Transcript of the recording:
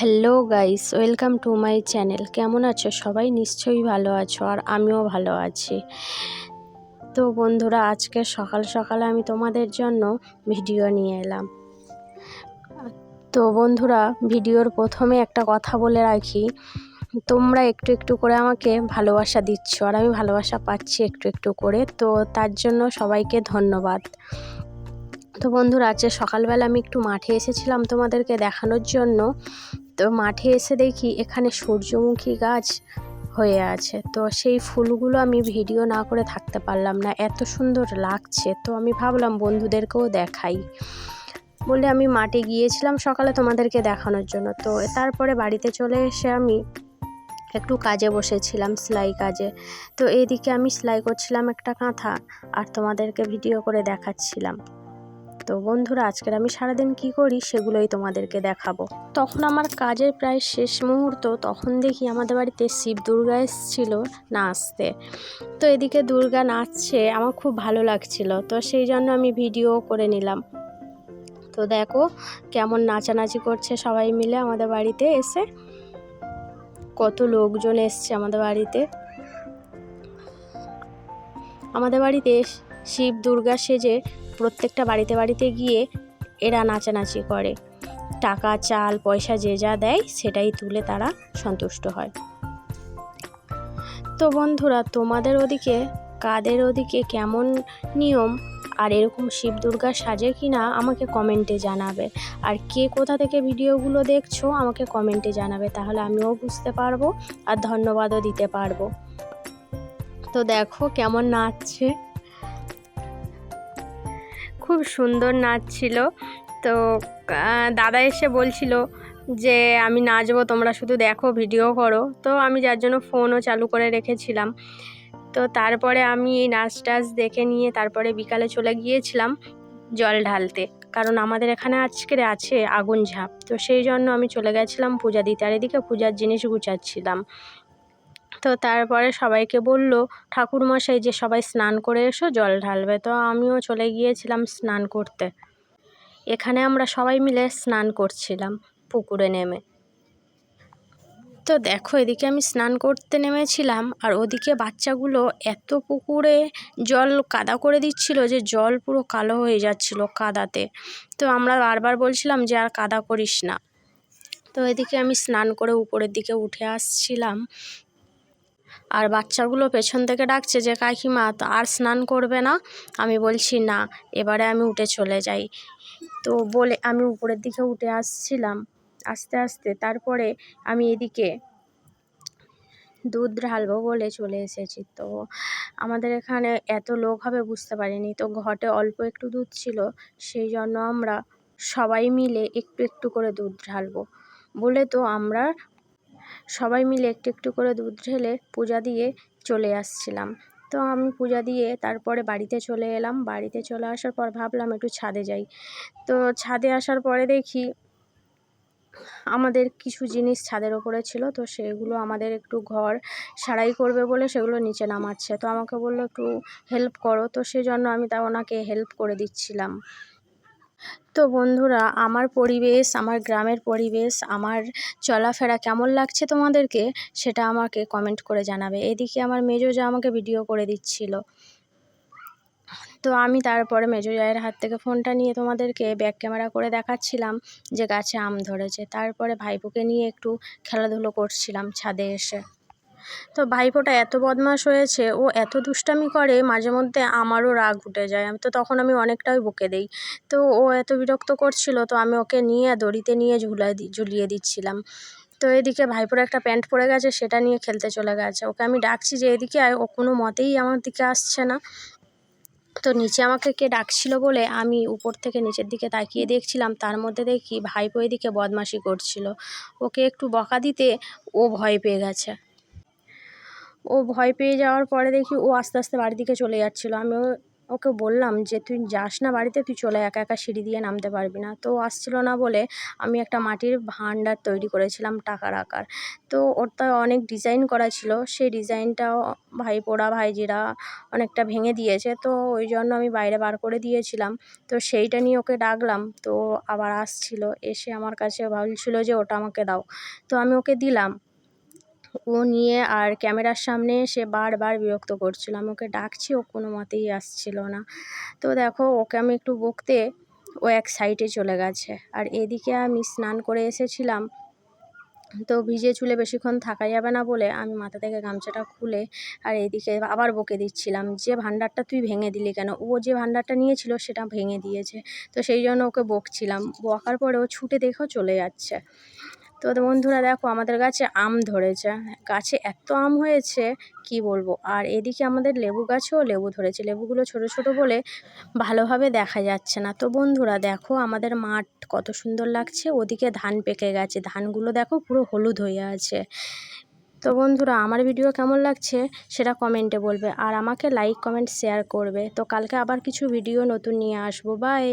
Hello guys, welcome to my channel. কেমন আছো সবাই? নিশ্চয়ই ভালো আছো আর আমিও ভালো আছি। তো বন্ধুরা, আজকে সকাল সকালে আমি তোমাদের জন্য ভিডিও নিয়ে এলাম। তো বন্ধুরা, ভিডিওর প্রথমে একটা কথা বলে রাখি। তোমরা একটু একটু করে আমাকে ভালোবাসা দিচ্ছ আর আমি ভালোবাসা পাচ্ছি একটু একটু করে, তো তার জন্য সবাইকে ধন্যবাদ। তো বন্ধুরা, আজকে সকালবেলা আমি একটু মাঠে এসেছিলাম তোমাদেরকে দেখানোর জন্য। তো মাঠে এসে দেখি এখানে সূর্যমুখী গাছ হয়ে আছে। তো সেই ফুলগুলো আমি ভিডিও না করে থাকতে পারলাম না। এত সুন্দর লাগছে। তো আমি ভাবলাম বন্ধুদেরকেও দেখাই। বলে আমি মাঠে গিয়েছিলাম সকালে তোমাদেরকে দেখানোর জন্য। তো তারপরে বাড়িতে চলে এসে আমি একটু কাজে বসেছিলাম, সেলাই কাজে। তো এইদিকে আমি সেলাই করছিলাম একটা কাঁথা আর তোমাদেরকে ভিডিও করে দেখাচ্ছিলাম। তো বন্ধুরা, আজকের আমি সারাদিন কি করি সেগুলোই তোমাদেরকে দেখাবো। তখন আমার কাজের প্রায় শেষ মুহূর্ত, তখন দেখি আমাদের বাড়িতে শিব দুর্গা এসেছিল নাচতে। তো এদিকে দুর্গা নাচছে, আমার খুব ভালো লাগছিল, তো সেই জন্য আমি ভিডিও করে নিলাম। তো দেখো কেমন নাচানাচি করছে সবাই মিলে আমাদের বাড়িতে এসে। কত লোকজন এসছে আমাদের বাড়িতে। আমাদের বাড়িতে শিব দুর্গা সেজে প্রত্যেকটা বাড়িতে বাড়িতে গিয়ে এরা নাচানাচি করে। টাকা, চাল, পয়সা যে যা দেয় সেটাই তুলে তারা সন্তুষ্ট হয়। তো বন্ধুরা, তোমাদের ওদিকে, কাদের ওদিকে কেমন নিয়ম? আর এরকম শিব দুর্গা সাজে কি না আমাকে কমেন্টে জানাবে। আর কে কোথা থেকে ভিডিওগুলো দেখছ আমাকে কমেন্টে জানাবে, তাহলে আমিও বুঝতে পারব আর ধন্যবাদও দিতে পারব। তো দেখো কেমন নাচছে। খুব সুন্দর নাচ ছিল। তো দাদা এসে বলছিল যে, আমি নাচবো, তোমরা শুধু দেখো, ভিডিও করো। তো আমি যার জন্য ফোনও চালু করে রেখেছিলাম। তো তারপরে আমি এই নাচ টাচ দেখে নিয়ে তারপরে বিকালে চলে গিয়েছিলাম জল ঢালতে। কারণ আমাদের এখানে আজকের আছে আগুন ঝাঁপ। তো সেই জন্য আমি চলে গেছিলাম পূজা দিতে। আর এদিকে পূজার জিনিস গুছাচ্ছিলাম। তো তারপরে সবাইকে বলল, ঠাকুরমশাই, যে সবাই স্নান করে এসো, জল ঢালবে। তো আমিও চলে গিয়েছিলাম স্নান করতে। এখানে আমরা সবাই মিলে স্নান করছিলাম পুকুরে নেমে। তো দেখো, এদিকে আমি স্নান করতে নেমেছিলাম, আর ওদিকে বাচ্চাগুলো এত পুকুরে জল কাদা করে দিচ্ছিল যে জল পুরো কালো হয়ে যাচ্ছিল কাদাতে। তো আমরা বারবার বলছিলাম যে, আর কাদা করিস না। তো এদিকে আমি স্নান করে উপরের দিকে উঠে আসছিলাম। আর বাচ্চাগুলো পেছন থেকে ডাকছে যে, কাকিমা, তো আর স্নান করবে না? আমি বলছি, না, এবারে আমি উঠে চলে যাই। তো বলে আমি উপরের দিকে উঠে আসছিলাম। আস্তে আস্তে তারপরে আমি এদিকে দুধ ঢালবো বলে চলে এসেছি। তো আমাদের এখানে এত লোক হবে বুঝতে পারিনি। তো ঘটে অল্প একটু দুধ ছিল, সেই জন্য আমরা সবাই মিলে একটু একটু করে দুধ ঢালবো। বলে তো আমরা সবাই মিলে একটু একটু করে দুধ ঢেলে পূজা দিয়ে চলে আসছিলাম। তো আমি পূজা দিয়ে তারপরে বাড়িতে চলে এলাম। বাড়িতে চলে আসার পর ভাবলাম একটু ছাদে যাই। তো ছাদে আসার পরে দেখি আমাদের কিছু জিনিস ছাদের ওপরে ছিল। তো সেগুলো আমাদের একটু ঘর সারাই করবে বলে সেগুলো নিচে নামাচ্ছে। তো আমাকে বলল, একটু হেল্প করো। তো সেজন্য আমি তা ওনাকে হেল্প করে দিচ্ছিলাম। তো বন্ধুরা, আমার পরিবেশ, আমার গ্রামের পরিবেশ, আমার চলাফেরা কেমন লাগছে তোমাদেরকে সেটা আমাকে কমেন্ট করে জানাবে। এদিকে আমার মেজো যা আমাকে ভিডিও করে দিচ্ছিল। তো আমি তারপরে মেজো জায়ের হাত থেকে ফোনটা নিয়ে তোমাদেরকে ব্যাক ক্যামেরা করে দেখাচ্ছিলাম যে গাছে আম ধরেছে। তারপরে ভাইপোকে নিয়ে একটু খেলাধুলো করছিলাম ছাদে এসে। তো ভাইপোটা এত বদমাস হয়েছে, ও এত দুষ্টামি করে, মাঝে মধ্যে আমারও রাগ উঠে যায়। আমি তো তখন আমি অনেকটাই বকে দিই। তো ও এত বিরক্ত করছিল, তো আমি ওকে নিয়ে দড়িতে নিয়ে ঝুলাই দি, ঝুলিয়ে দিচ্ছিলাম। তো এদিকে ভাইপোর একটা প্যান্ট পরে গেছে, সেটা নিয়ে খেলতে চলে গেছে। ওকে আমি ডাকছি যে, এদিকে আয়, ও কোনো মতেই আমার দিকে আসছে না। তো নিচে আমাকে কে ডাকছিল বলে আমি উপর থেকে নিচের দিকে তাকিয়ে দেখছিলাম। তার মধ্যে দেখি ভাইপো এদিকে বদমাশি করছিল। ওকে একটু বকা দিতে ও ভয় পেয়ে গেছে। ও ভয় পেয়ে যাওয়ার পরে দেখি ও আস্তে আস্তে বাড়ির দিকে চলে যাচ্ছিল। আমিও ওকে বললাম যে, তুই যাস না বাড়িতে, তুই চলে একা একা সিঁড়ি দিয়ে নামতে পারবি না। তো আসছিল না বলে আমি একটা মাটির ভাণ্ডার তৈরি করেছিলাম টাকার আকার। তো ওটা অনেক ডিজাইন করা ছিল, সেই ডিজাইনটাও ভাই ভাইপোরা ভাইজিরা অনেকটা ভেঙে দিয়েছে। তো ওই জন্য আমি বাইরে বার করে দিয়েছিলাম। তো সেইটা নিয়ে ওকে ডাকলাম। তো আবার আসছিল, এসে আমার কাছে বলছিল যে, ওটা আমাকে দাও। তো আমি ওকে দিলাম। ও নিয়ে আর ক্যামেরার সামনে সে বারবার বিরক্ত করছিল। আমি ওকে ডাকছি, ও কোনো মতেই আসছিল না। তো দেখো, ওকে আমি একটু বকতে ও এক সাইডে চলে গেছে। আর এদিকে আমি স্নান করে এসেছিলাম। তো ভিজে চুলে বেশিক্ষণ থাকা যাবে না বলে আমি মাথা থেকে গামছাটা খুলে আর এদিকে আবার বকে দিচ্ছিলাম, যে ভান্ডারটা তুই ভেঙে দিলি কেন? ও যে ভান্ডারটা নিয়েছিল সেটা ভেঙে দিয়েছে। তো সেই জন্য ওকে বকছিলাম। বকার পরে ও ছুটে দেখেও চলে যাচ্ছে। তো বন্ধুরা দেখো, আমাদের গাছে আম ধরেছে। গাছে এত আম হয়েছে, কি বলব? আর এদিকে আমাদের লেবু গাছেও লেবু ধরেছে। লেবুগুলো ছোট ছোট বলে ভালোভাবে দেখা যাচ্ছে না। তো বন্ধুরা দেখো, আমাদের মাঠ কত সুন্দর লাগছে। ওদিকে ধান পেকে গেছে। ধানগুলো দেখো পুরো হলুদ হয়ে আছে। তো বন্ধুরা, আমার ভিডিও কেমন লাগছে সেটা কমেন্টে বলবে। আর আমাকে লাইক, কমেন্ট, শেয়ার করবে। তো কালকে আবার কিছু ভিডিও নতুন নিয়ে আসব। বাই!